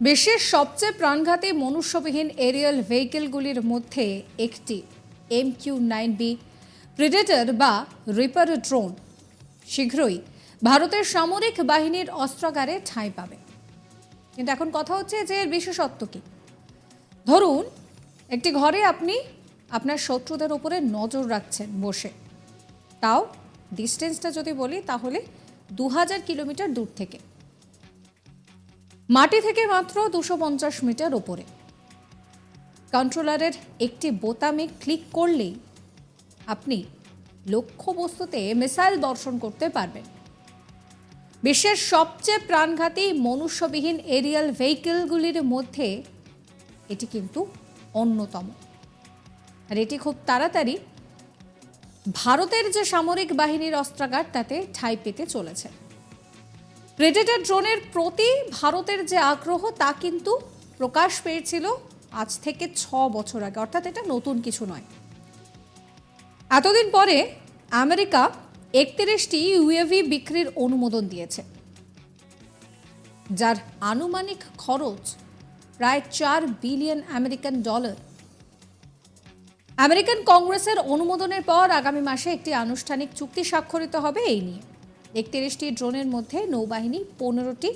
বিশ্বের সবচেয়ে প্রাণঘাতী মনুষ্যবিহীন এরিয়াল ভেহিকেলগুলির মধ্যে একটি M Q nine B predator বা রিপার ড্রোন শীঘ্রই ভারতের সামরিক বাহিনীর অস্ত্রাগারে ঠাঁই পাবে। কিন্তু এখন কথা হচ্ছে যে এর বিশেষত্ব কী? ধরুন, একটি ঘরে আপনি আপনার শত্রুদের ওপরে নজর রাখছেন বসে। তাও ডিস্টেন্সটা যদি বলি, তাহলে দু হাজার কিলোমিটার দূর থেকে। মাটি থেকে মাত্র দুশো পঞ্চাশ মিটার ওপরে। কন্ট্রোলারের একটি বোতামে ক্লিক করলেই আপনি লক্ষ্যবস্তুতে মিসাইল দর্শন করতে পারবেন। বিশ্বের সবচেয়ে প্রাণঘাতী মনুষ্যবিহীন এরিয়াল ভেহিকেলগুলির মধ্যে এটি কিন্তু অন্যতম। আর এটি খুব তাড়াতাড়ি ভারতের যে সামরিক বাহিনীর অস্ত্রাগার, তাতে ঠাঁই পেতে চলেছে। প্রেডেটর ড্রোনের প্রতি ভারতের যে আগ্রহ, তা কিন্তু প্রকাশ পেয়েছিল আজ থেকে ছ বছর আগে। অর্থাৎ এটা নতুন কিছু নয়। এতদিন পরে আমেরিকা একত্রিশটি ইউএভি বিক্রির অনুমোদন দিয়েছে, যার আনুমানিক খরচ প্রায় চার বিলিয়ন আমেরিকান ডলার। আমেরিকান কংগ্রেসের অনুমোদনের পর আগামী মাসে একটি আনুষ্ঠানিক চুক্তি স্বাক্ষরিত হবে এই নিয়ে। একত্রিশটি ড্রোনের মধ্যে নৌবাহিনী, পনেরোটি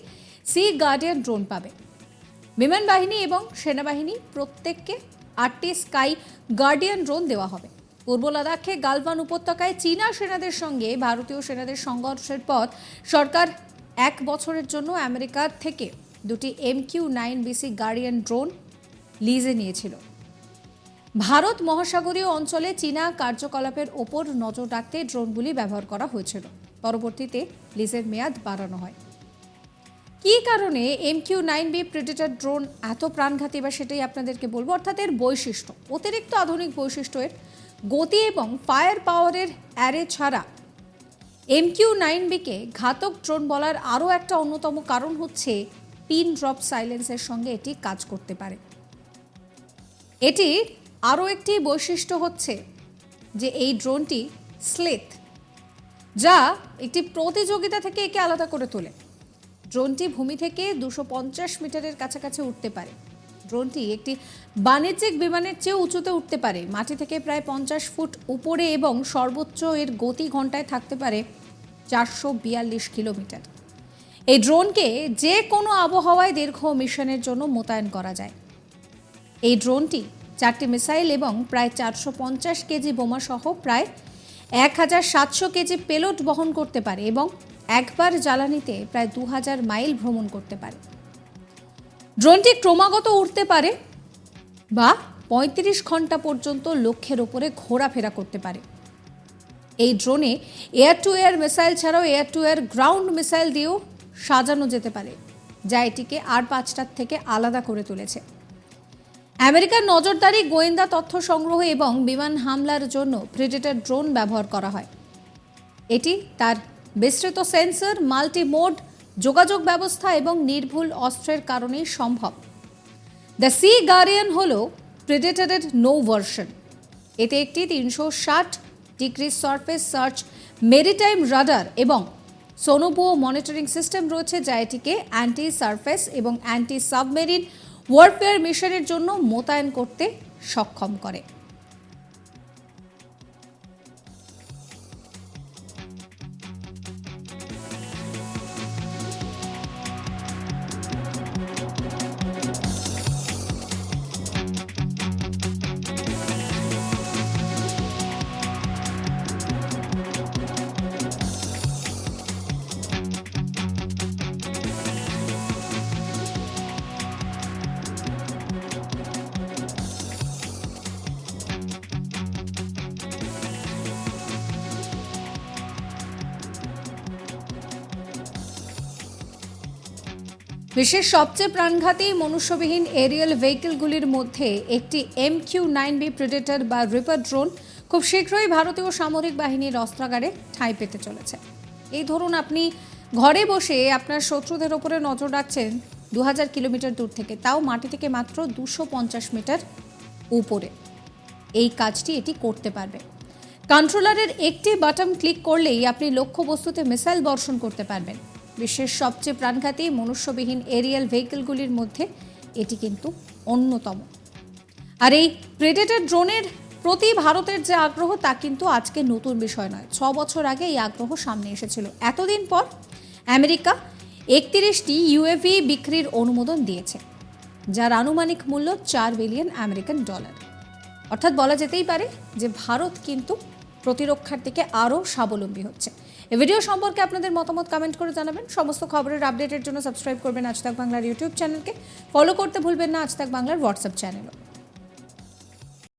সি গার্ডিয়ান ড্রোন পাবে। বিমান বাহিনী এবং সেনাবাহিনী প্রত্যেককে আটটি স্কাই গার্ডিয়ান ড্রোন দেওয়া হবে। পূর্ব লাদাখে গালওয়ান উপত্যকায় চীনা সেনাদের সঙ্গে ভারতীয় সেনাদের সংঘর্ষের পর সরকার এক বছরের জন্য আমেরিকার থেকে দুটি M Q nine B Sea Guardian drone লিজে নিয়েছিল। ভারত মহাসাগরীয় অঞ্চলে চীনা কার্যকলাপের ওপর নজর রাখতে ড্রোনগুলি ব্যবহার করা হয়েছিল। পরবর্তীতে লিজের মেয়াদ বাড়ানো হয়। কী কারণে M Q nine B predator drone এত প্রাণঘাতী বা সেটাই আপনাদেরকে বলব? অর্থাৎ এর বৈশিষ্ট্য, অতিরিক্ত আধুনিক বৈশিষ্ট্য এর গতি এবং ফায়ার পাওয়ারের অ্যারে ছাড়া এম কিউ নাইন বিকে ঘাতক ড্রোন বলার আরও একটা অন্যতম কারণ হচ্ছে পিন ড্রপ সাইলেন্সের সঙ্গে এটি কাজ করতে পারে। এটির আরও একটি বৈশিষ্ট্য হচ্ছে যে এই ড্রোনটি স্লেথ যা একটি প্রতিযোগিতা থেকে একে আলাদা করে তোলে। ড্রোনটি ভূমি থেকে দুশো পঞ্চাশ মিটারের কাছাকাছি উঠতে পারে। ড্রোনটি একটি বাণিজ্যিক বিমানের চেয়ে উঁচুতে উঠতে পারে। মাটি থেকে প্রায় পঞ্চাশ ফুট উপরে এবং সর্বোচ্চ এর গতি ঘন্টায় থাকতে পারে চারশো বিয়াল্লিশ কিলোমিটার। এই ড্রোনকে যে কোনো আবহাওয়ায় দীর্ঘ মিশনের জন্য মোতায়েন করা যায়। এই ড্রোনটি চারটি মিসাইল এবং প্রায় চারশো পঞ্চাশ কেজি বোমাসহ প্রায় এক হাজার সাতশো কেজি পেলোড বহন করতে পারে এবং একবার জ্বালানিতে প্রায় দু হাজার মাইল ভ্রমণ করতে পারে। ড্রোনটি ক্রমাগত উঠতে পারে বা পঁয়ত্রিশ ঘণ্টা পর্যন্ত লক্ষ্যের ওপরে ঘোরাফেরা করতে পারে। এই ড্রোনে এয়ার টু এয়ার মিসাইল ছাড়াও air to air ground missile দিয়েও সাজানো যেতে পারে, যা এটিকে আর পাঁচটার থেকে আলাদা করে তুলেছে। আমেরিকার নজরদারি গোয়েন্দা তথ্য সংগ্রহ এবং বিমান হামলার জন্য প্রেডেটর ড্রোন ব্যবহার করা হয়। এটি তার বিস্তৃত সেন্সর মাল্টি মোড যোগাযোগ ব্যবস্থা এবং নির্ভুল অস্ত্রের কারণেই সম্ভব। দ্য সি গার্ডিয়ান হল প্রেডেটরের নো ভার্সন। এতে একটি তিনশো ষাট degree surface search maritime radar এবং সোনোবো মনিটরিং সিস্টেম রয়েছে, যা এটিকে অ্যান্টি সারফেস এবং অ্যান্টি সাবমেরিন ওয়ারফেয়ার মিশনের জন্য মোতায়েন করতে সক্ষম করে। বিশ্বের সবচেয়ে প্রাণঘাতী মনুষ্যবিহীন এরিয়াল ভেহিকেলগুলির মধ্যে একটি M Q nine B predator বা রিপার ড্রোন খুব শীঘ্রই ভারতীয় সামরিক বাহিনীর অস্ত্রাগারে ঠাঁই পেতে চলেছে। এই ধরুন আপনি ঘরে বসে আপনার শত্রুদের ওপরে নজর রাখছেন দু হাজার কিলোমিটার দূর থেকে, তাও মাটি থেকে মাত্র দুশো পঞ্চাশ মিটার উপরে। এই কাজটি এটি করতে পারবে। কন্ট্রোলারের একটি বাটন ক্লিক করলেই আপনি লক্ষ্যবস্তুতে মিসাইল বর্ষণ করতে পারবেন। বিশ্বের সবচেয়ে প্রাণঘাতী মনুষ্যবিহীন এরিয়াল ভেহিকলগুলির মধ্যে এটি কিন্তু অন্যতম। আর এই প্রেডেটর ড্রোনের প্রতি ভারতের যে আগ্রহ, তা কিন্তু আজকে নতুন বিষয় নয়। ছ বছর আগে এই আগ্রহ সামনে এসেছিল। এতদিন পর আমেরিকা একত্রিশটি ইউএভি বিক্রির অনুমোদন দিয়েছে, যার আনুমানিক মূল্য চার বিলিয়ন আমেরিকান ডলার। অর্থাৎ বলা যেতেই পারে যে ভারত কিন্তু প্রতিরক্ষার দিকে আরও স্বাবলম্বী হচ্ছে। ভিডিও সম্পর্কে আপনাদের মতামত কমেন্ট করে জানাবেন। সমস্ত খবরের আপডেটের জন্য সাবস্ক্রাইব করবেন আজ তাক বাংলার ইউটিউব চ্যানেলকে ফলো করতে ভুলবেন না আজ তাক বাংলার হোয়াটসঅ্যাপ চ্যানেলও